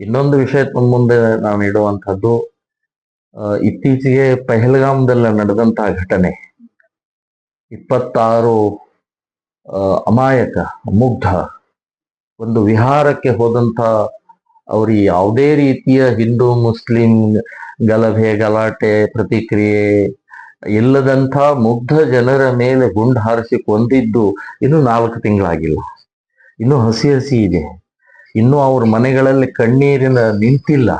ಇನ್ನೊಂದು ವಿಷಯ ಮುಂದೆ ನಾನು ಇಡುವಂತಹದ್ದು ಇತ್ತೀಚೆಗೆ ಪೆಹಲ್ಗಾಮ್ದಲ್ಲಿ ನಡೆದಂತಹ ಘಟನೆ. ಇಪ್ಪತ್ತಾರು ಅಮಾಯಕ, ಮುಗ್ಧ, ಒಂದು ವಿಹಾರಕ್ಕೆ ಹೋದಂತ ಅವರು ಯಾವುದೇ ರೀತಿಯ ಹಿಂದೂ, ಮುಸ್ಲಿಂ ಗಲಭೆ, ಗಲಾಟೆ, ಪ್ರತಿಕ್ರಿಯೆ, ಇಲ್ಲದಂಥ ಮುಗ್ಧ ಜನರ ಮೇಲೆ ಗುಂಡು ಹಾರಿಸಿ ಕೊಂದಿದ್ದು ಇನ್ನು ನಾಲ್ಕು ತಿಂಗಳಾಗಿಲ್ಲ. ಇನ್ನು ಹಸಿ ಹಸಿ ಇದೆ. ಇನ್ನು ಅವ್ರ ಮನೆಗಳಲ್ಲಿ ಕಣ್ಣೀರಿನ ನಿಂತಿಲ್ಲ,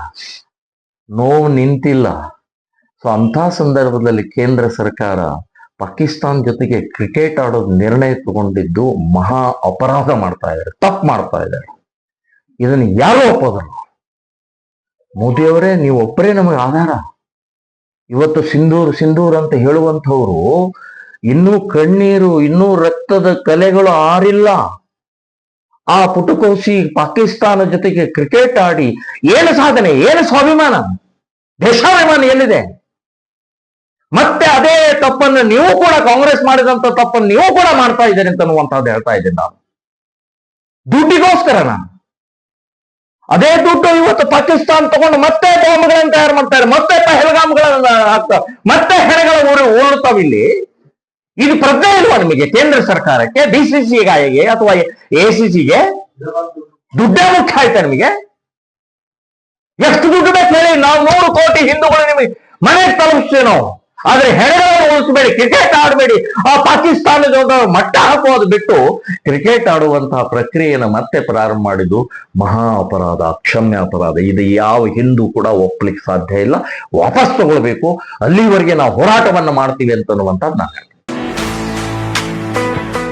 ನೋವು ನಿಂತಿಲ್ಲ. ಸೊ ಅಂಥ ಸಂದರ್ಭದಲ್ಲಿ ಕೇಂದ್ರ ಸರ್ಕಾರ ಪಾಕಿಸ್ತಾನ್ ಜೊತೆಗೆ ಕ್ರಿಕೆಟ್ ಆಡೋದು ನಿರ್ಣಯ ತಗೊಂಡಿದ್ದು ಮಹಾ ಅಪರಾಧ ಮಾಡ್ತಾ ಇದ್ದಾರೆ, ತಪ್ಪು ಮಾಡ್ತಾ ಇದ್ದಾರೆ. ಇದನ್ನು ಯಾರು ಒಪ್ಪೋದಲ್ಲ? ಮೋದಿಯವರೇ ನೀವು ಒಬ್ಬರೇ ನಮಗೆ ಆಧಾರ. ಇವತ್ತು ಸಿಂಧೂರ್ ಸಿಂಧೂರ್ ಅಂತ ಹೇಳುವಂಥವ್ರು ಇನ್ನೂ ಕಣ್ಣೀರು, ಇನ್ನೂ ರಕ್ತದ ಕಲೆಗಳು ಆರಿಲ್ಲ. ಆ ಪುಟಕೋಸಿ ಪಾಕಿಸ್ತಾನ ಜೊತೆಗೆ ಕ್ರಿಕೆಟ್ ಆಡಿ ಏನು ಸಾಧನೆ, ಏನು ಸ್ವಾಭಿಮಾನ? ದೇಶಾಭಿಮಾನ ಎಲ್ಲಿದೆ? ಮತ್ತೆ ಅದೇ ತಪ್ಪನ್ನು ನೀವು ಕೂಡ ಕಾಂಗ್ರೆಸ್ ಮಾಡಿದಂತ ತಪ್ಪನ್ನು ನೀವು ಕೂಡ ಮಾಡ್ತಾ ಇದ್ದೀರಿ ಅಂತ ಅನ್ನುವಂಥದ್ದು ಹೇಳ್ತಾ ಇದ್ದೀನಿ ನಾನು. ದುಡ್ಡಿಗೋಸ್ಕರ ನಾನು ಅದೇ ದುಡ್ಡು ಇವತ್ತು ಪಾಕಿಸ್ತಾನ ತಗೊಂಡು ಮತ್ತೆ ಬಾಂಬ್ಗಳನ್ನು ತಯಾರು ಮಾಡ್ತಾರೆ ಮತ್ತೆ ಪಹಲ್ಗಾಮ್ಗಳನ್ನ ಹಾಕ್ತಾರೆ ಮತ್ತೆ ಹೆಣಗಳ ಊರು ಉರುಳ್ತಾವಿಲ್ಲಿ ಇದು ಪ್ರಜ್ಞೆ ಇಲ್ವಾ ನಿಮಗೆ? ಕೇಂದ್ರ ಸರ್ಕಾರಕ್ಕೆ ಡಿಸಿಸಿಗೆ ಅಥವಾ ಎ ಎಸಿಸಿಗೆ ದುಡ್ಡೇ ಮುಖ್ಯ ಆಯ್ತಾ ನಿಮಗೆ? ಎಷ್ಟು ದುಡ್ಡು ಬೇಕು ಹೇಳಿ? ನಾವು ನೂರು ಕೋಟಿ ಹಿಂದೂಗಳು ನಿಮಗೆ ಮನೆಗೆ ತಲುಪಿಸ್ತೇವೆ ನಾವು. ಆದ್ರೆ ಹೆಣಗಳನ್ನು ಉಳಿಸಬೇಡಿ, ಕ್ರಿಕೆಟ್ ಆಡಬೇಡಿ. ಆ ಪಾಕಿಸ್ತಾನದ ಮಟ್ಟ ಹಾಕುವುದು ಬಿಟ್ಟು ಕ್ರಿಕೆಟ್ ಆಡುವಂತಹ ಪ್ರಕ್ರಿಯೆಯನ್ನು ಮತ್ತೆ ಪ್ರಾರಂಭ ಮಾಡಿದ್ದು ಮಹಾ ಅಪರಾಧ, ಅಕ್ಷಮ್ಯ ಅಪರಾಧ. ಇದು ಯಾವ ಹಿಂದೂ ಕೂಡ ಒಪ್ಪಲಿಕ್ಕೆ ಸಾಧ್ಯ ಇಲ್ಲ. ವಾಪಸ್ ತಗೊಳ್ಬೇಕು. ಅಲ್ಲಿವರೆಗೆ ನಾವು ಹೋರಾಟವನ್ನು ಮಾಡ್ತೀವಿ ಅಂತನ್ನುವಂಥದ್ದು ನಾನು